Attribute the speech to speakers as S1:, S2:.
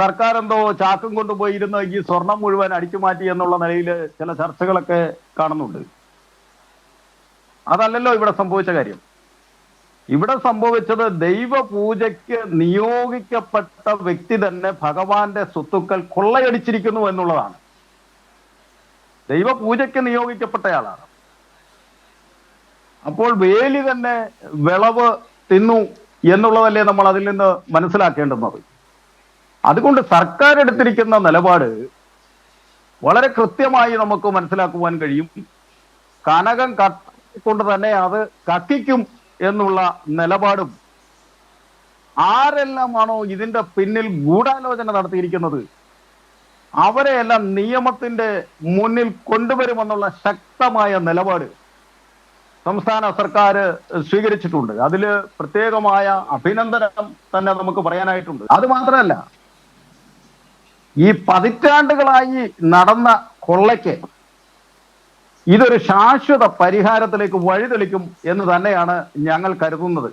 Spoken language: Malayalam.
S1: സർക്കാർ എന്തോ ചാക്കും കൊണ്ടുപോയിരുന്ന ഈ സ്വർണം മുഴുവൻ അടിച്ചു മാറ്റി എന്നുള്ള നിലയിൽ ചില ചർച്ചകളൊക്കെ കാണുന്നുണ്ട്. അതല്ലല്ലോ ഇവിടെ സംഭവിച്ച കാര്യം. ഇവിടെ സംഭവിച്ചത് ദൈവപൂജയ്ക്ക് നിയോഗിക്കപ്പെട്ട വ്യക്തി തന്നെ ഭഗവാന്റെ സ്വത്തുക്കൾ കൊള്ളയടിച്ചിരിക്കുന്നു എന്നുള്ളതാണ്. ദൈവപൂജയ്ക്ക് നിയോഗിക്കപ്പെട്ടയാളാണ് അപ്പോൾ വേലി തന്നെ വിളവ് തിന്നു എന്നുള്ളതല്ലേ നമ്മൾ അതിൽ നിന്ന് മനസ്സിലാക്കേണ്ടുന്നത്? അതുകൊണ്ട് സർക്കാർ എടുത്തിരിക്കുന്ന നിലപാട് വളരെ കൃത്യമായി നമുക്ക് മനസ്സിലാക്കുവാൻ കഴിയും. കനകം കൊണ്ട് തന്നെ അത് കത്തിക്കും എന്നുള്ള നിലപാടും ആരെല്ലാമാണോ ഇതിന്റെ പിന്നിൽ ഗൂഢാലോചന നടത്തിയിരിക്കുന്നത്? അവരെയെല്ലാം നിയമത്തിന്റെ മുന്നിൽ കൊണ്ടുവരുമെന്നുള്ള ശക്തമായ നിലപാട് സംസ്ഥാന സർക്കാർ സ്വീകരിച്ചിട്ടുണ്ട്. അതിൽ പ്രത്യേകമായ അഭിനന്ദനം തന്നെ നമുക്ക് പറയാനായിട്ടുണ്ട്. അത് മാത്രമല്ല ഈ പതിറ്റാണ്ടുകളായി നടന്ന കൊള്ളയ്ക്ക് ഇതൊരു ശാശ്വത പരിഹാരത്തിലേക്ക് വഴിതെളിക്കും എന്ന് തന്നെയാണ് ഞങ്ങൾ കരുതുന്നത്.